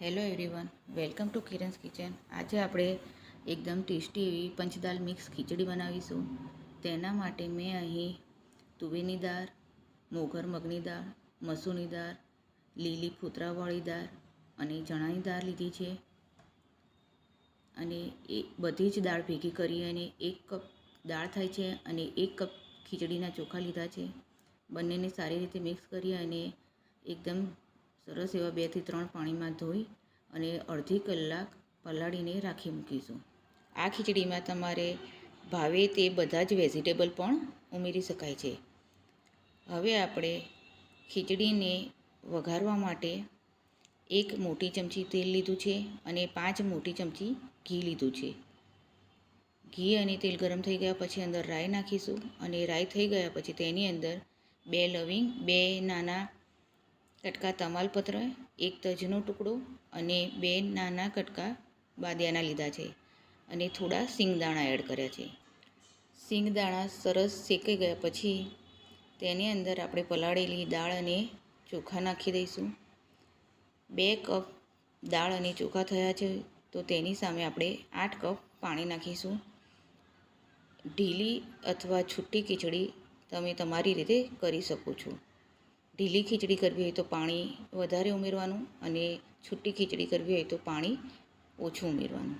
Hello everyone welcome to Kiran's kitchen આજે આપણે એકદમ ટેસ્ટી એવી પંચદાલ મિક્સ ખીચડી બનાવીશું. તેના માટે મેં અહીં તુવેરની દાળ મોગર મગની દાળ, મસૂરની દાળ, લીલી ફૂતરાવાળી દાળ અને ચણાની દાળ લીધી છે. અને એ બધી જ દાળ ભેગી કરી અને એક કપ દાળ થાય છે અને એક કપ ખીચડીના ચોખા લીધા છે. બંનેને સારી રીતે મિક્સ કરી અને એકદમ સરસ એવા બેથી ત્રણ પાણીમાં ધોઈ અને અડધી કલાક પલાળીને રાખી મૂકીશું. આ ખીચડીમાં તમારે ભાવે તે બધા જ વેજીટેબલ પણ ઉમેરી શકાય છે. હવે આપણે ખીચડીને વઘારવા માટે એક મોટી ચમચી તેલ લીધું છે અને પાંચ મોટી ચમચી ઘી લીધું છે. ઘી અને તેલ ગરમ થઈ ગયા પછી અંદર રાઈ નાખીશું અને રાઈ થઈ ગયા પછી તેની અંદર બે લવિંગ, બે નાના કટકા તમાલપત્ર એક તજનો ટુકડો અને બે નાના કટકા બાદિયાના લીધા છે અને થોડા સિંગદાણા એડ કર્યા છે. સિંગદાણા સરસ શેકાઈ ગયા પછી તેની અંદર આપણે પલાળેલી દાળ અને ચોખા નાખી દઈશું. બે કપ દાળ અને ચોખા થયા છે તો તેની સામે આપણે આઠ કપ પાણી નાખીશું. ઢીલી અથવા છૂટી ખીચડી તમે તમારી રીતે કરી શકો છો. ઢીલી ખીચડી કરવી હોય તો પાણી વધારે ઉમેરવાનું અને છૂટી ખીચડી કરવી હોય તો પાણી ઓછું ઉમેરવાનું.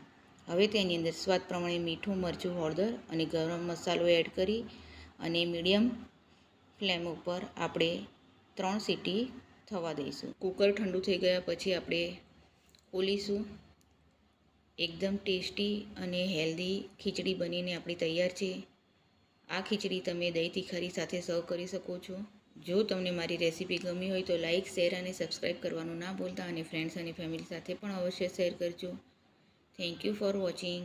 હવે તેની અંદર સ્વાદ પ્રમાણે મીઠું, મરચું, હળદર અને ગરમ મસાલો એડ કરી અને મીડિયમ ફ્લેમ ઉપર આપણે ત્રણ સીટી થવા દઈશું. કુકર ઠંડુ થઈ ગયા પછી આપણે ખોલીશું એકદમ ટેસ્ટી અને હેલ્ધી ખીચડી બનીને આપણી તૈયાર છે. આ ખીચડી તમે દહીં તીખારી સાથે સર્વ કરી શકો છો. જો તમને મારી રેસીપી ગમી હોય તો લાઇક શેર અને સબસ્ક્રાઈબ કરવાનું ના ભૂલતા અને ફ્રેન્ડ્સ અને ફેમિલી સાથે પણ અવશ્ય શેર કરજો. Thank you for watching